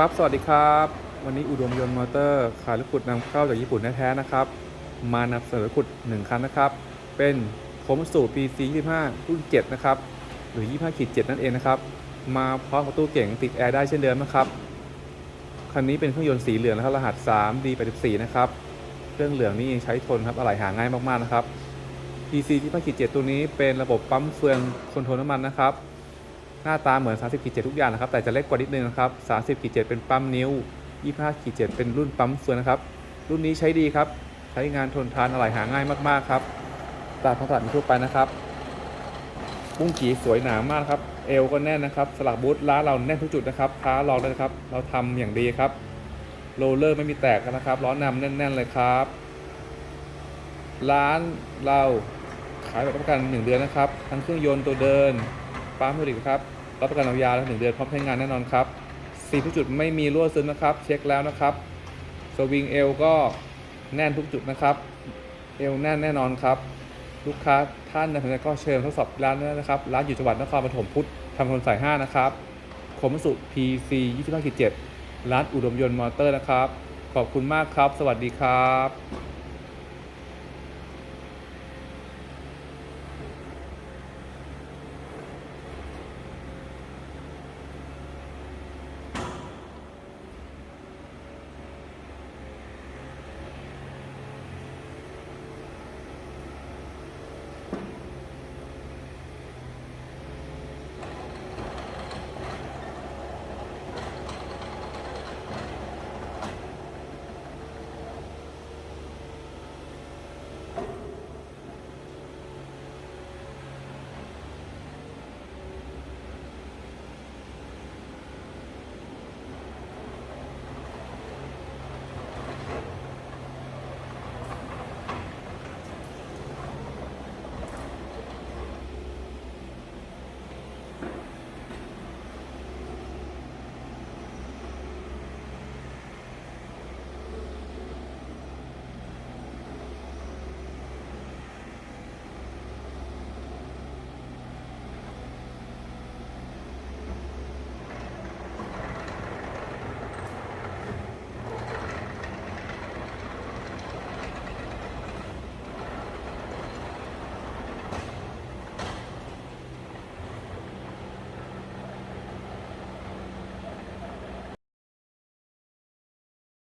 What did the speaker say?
ครับ สวัสดีครับ วันนี้อุดมยนต์มอเตอร์ขายรถขุดนำเข้าจากญี่ปุ่นแท้ๆนะครับ มานำเสนอรถขุด1คันนะครับ เป็นโคมสู PC 25รุ่น7นะครับ หรือ 25ขีด7นั่นเองนะครับ มาพร้อมกับตู้เก่งติดแอร์ได้เช่นเดิมนะครับ คันนี้เป็นเครื่องยนต์สีเหลืองนะครับ รหัส 3D84 นะครับ เครื่องเหลืองนี่ยังใช้ทนครับ อะไหล่หาง่ายมากๆนะครับ PC 25ขีด7ตัวนี้เป็นระบบปั๊มเฟืองคอนโทรลน้ำมันนะครับ หน้าตาเหมือน 30ขีด7ทุกอย่างนะครับ แต่จะเล็กกว่านิดนึงนะครับ 30ขีด7เป็นปั๊มนิ้ว 25ขีด7เป็นรุ่นปั๊มเฟืองนะครับ รุ่นนี้ใช้ดีครับ ใช้งานทนทานอะไหล่หาง่ายมากๆครับ ตามท้องตลาดทั่วไปนะครับ บุ้งกีสวยหนามากครับ เอวก็แน่นนะครับ สลักบูทร้านเราแน่นทุกจุดนะครับท้าลองเลยนะครับ เราทำอย่างดีครับ โรลเลอร์ไม่มีแตกนะครับ ล้อนำแน่น ๆเลยครับ ร้านเราขายแบบประกัน 1 เดือนนะครับ ทั้งเครื่องยนต์ตัวเดินปั๊มผลิตครับ รับประกันยาวๆแล้วหนึ่งเดือนพร้อมใช้งานแน่นอนครับสีทุกจุดไม่มีรั่วซึมนะครับ เช็คแล้วนะครับสวิงเอลก็แน่นทุกจุดนะครับ เอวแน่นแน่นอนครับ ลูกค้าท่านนะครับก็เชิญทดสอบร้านได้นะครับ ร้านอยู่จังหวัดนครปฐมพุทธทำถนนสาย5นะครับคมสุ PC 25.7ร้านอุดมยนต์มอเตอร์นะครับ ขอบคุณมากครับ สวัสดีครับ